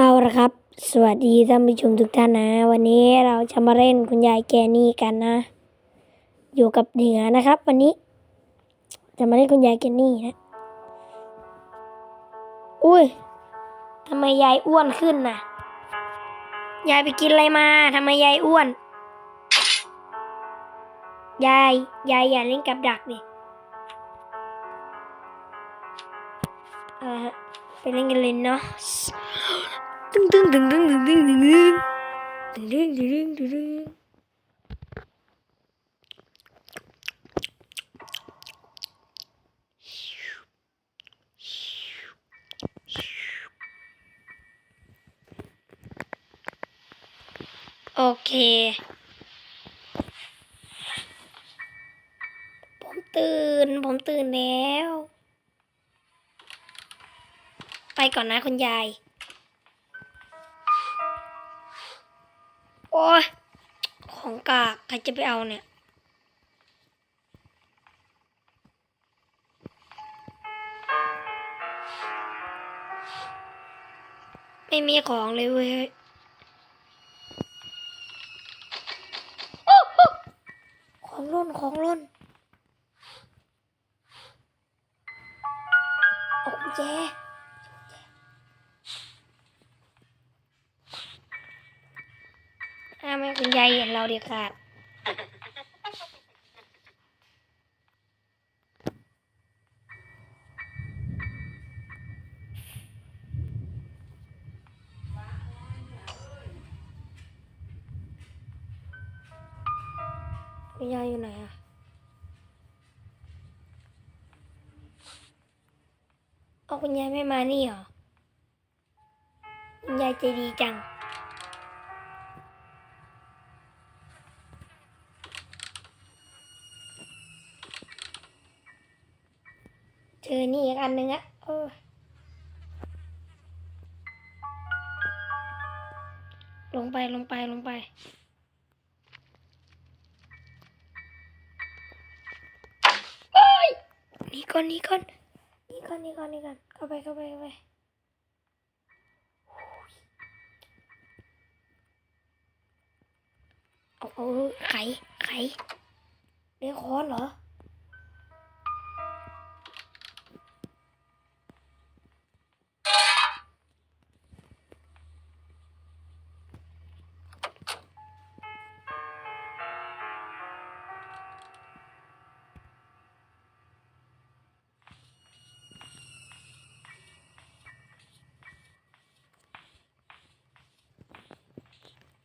เอาละครับ สวัสดีท่านผู้ชมทุกท่านนะ วันนี้เราจะมาเล่นคุณยายแกนี่กันนะ อยู่กับเหนือนะครับ วันนี้ จะมาเล่นคุณยายแกนี่นะ อุ้ยทำไมยายอ้วนขึ้นน่ะยายไปกินอะไรมาทำไมยายอ้วน ยาย ยายอย่าเล่นกับดักดิเอาละฮะไปเล่นกันเลยเนาะ ตึ้งตึ้งตึ้งตึ้งตึ้งตึ้งตึ้งตึ้งตึ้งตึ้งตึ้งตึ้งตึ้งโอเค ผมตื่น ผมตื่นแล้ว ไปก่อนนะคุณยาย อ้ยของกากใครจะไปเอาเนี่ยไม่มีของเลยเว้ยของล่นของล่นเอากุญแจ ห้ามให้คุณยายเห็นเราเด็ดขาดคุณยายอยู่ไหนอะเอาคุณยายไม่มานี่เหรอ คุณยายใจดีจัง จอนี่อีกอันหนึ่งอะลงไปลงไปลงไปเฮ้ย นี่ก่อนนี่ก่อนนี่ก่อนนี่ก่อนนี่ก่อนเข้าไปเข้าไปเข้าไปโอ้ไข่ไข่เรียกค้อนเหรอ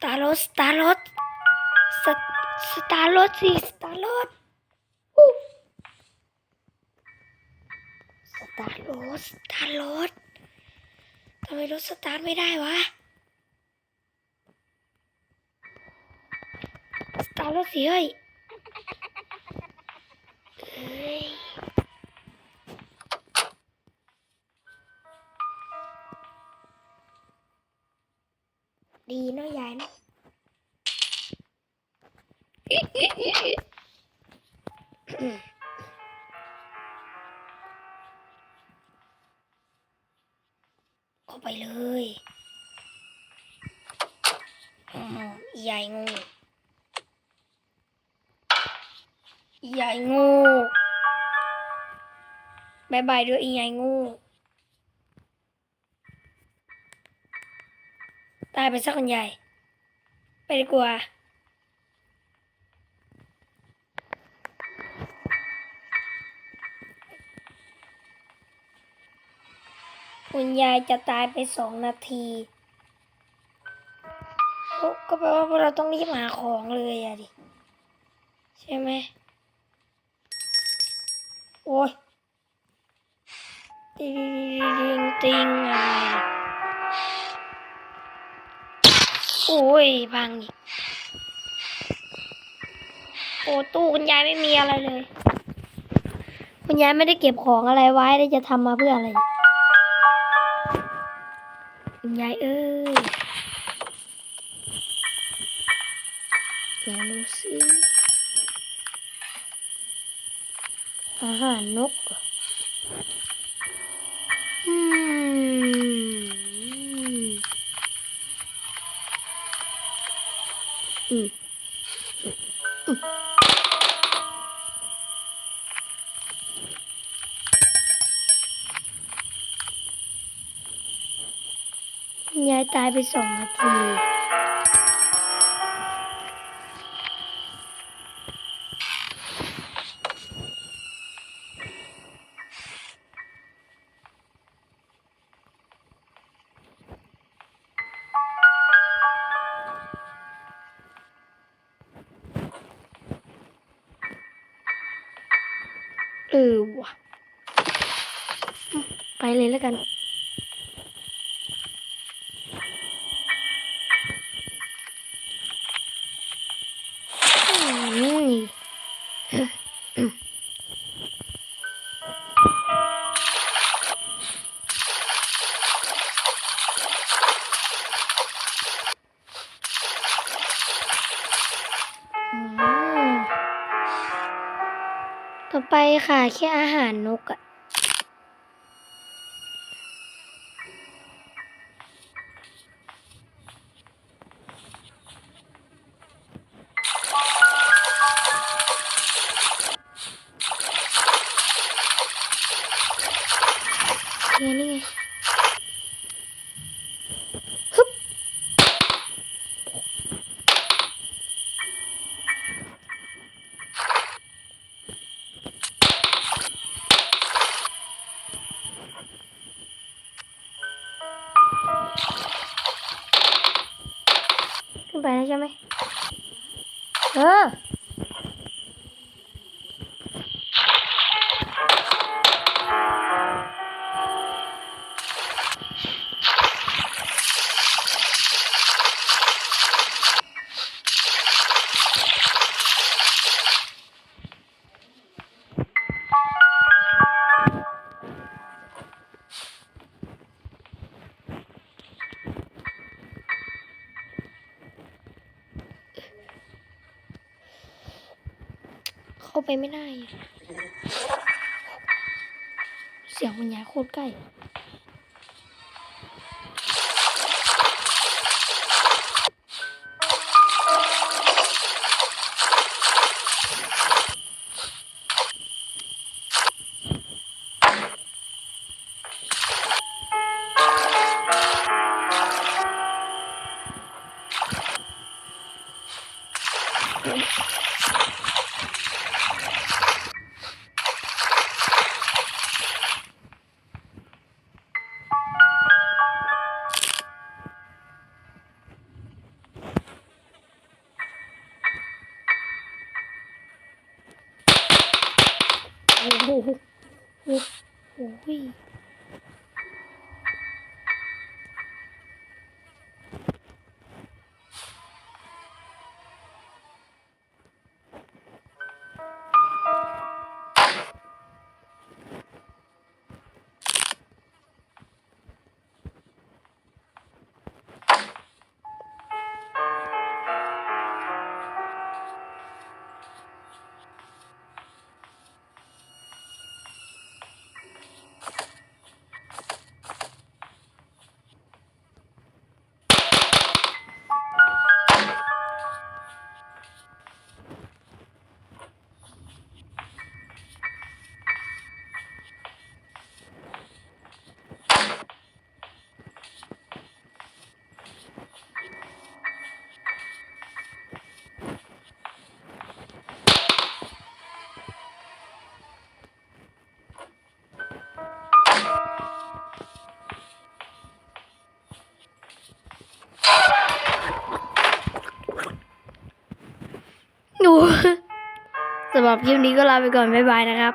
ตาร์รถสตาร์รถสตสตาร์รถสิสตาร์รถอู้สตาร์รถสตาร์รถทำไมรถสตาร์ทไม่ได้วะสตาร์รถสิเฮ้ย ดีเนาะยายเนาะเข้าไปเลยยายงูยายงูบายบายด้วยยายงู ตายไปสักคนใหญ่ ไปดีกว่าคุณยายจะตายไปสองนาทีก็แปลว่าเราต้องรีบหาของเลยอะดิ ใช่ไหม โอ้ยติงติงอะไร โอ้ยพังอีกโอ้ตู้คุณยายไม่มีอะไรเลย คุณยายไม่ได้เก็บของอะไรไว้แล้จะทำมาเพื่ออะไร คุณยายเอ้ยลองดูสิอาหารนกอืม ตายไปสองนาทีเออว่ะไปเลยแล้วกัน ต่อไปค่ะแค่อาหารนกอะ ไงนี่ไงฮึบขึ้นไปแล้วใช่ไหมเออ เข้าไปไม่ได้ เสียงมันยายโคตรใกล้ำหรับคลิปนี้ก็ลาไปก่อน บ๊ายบายนะครับ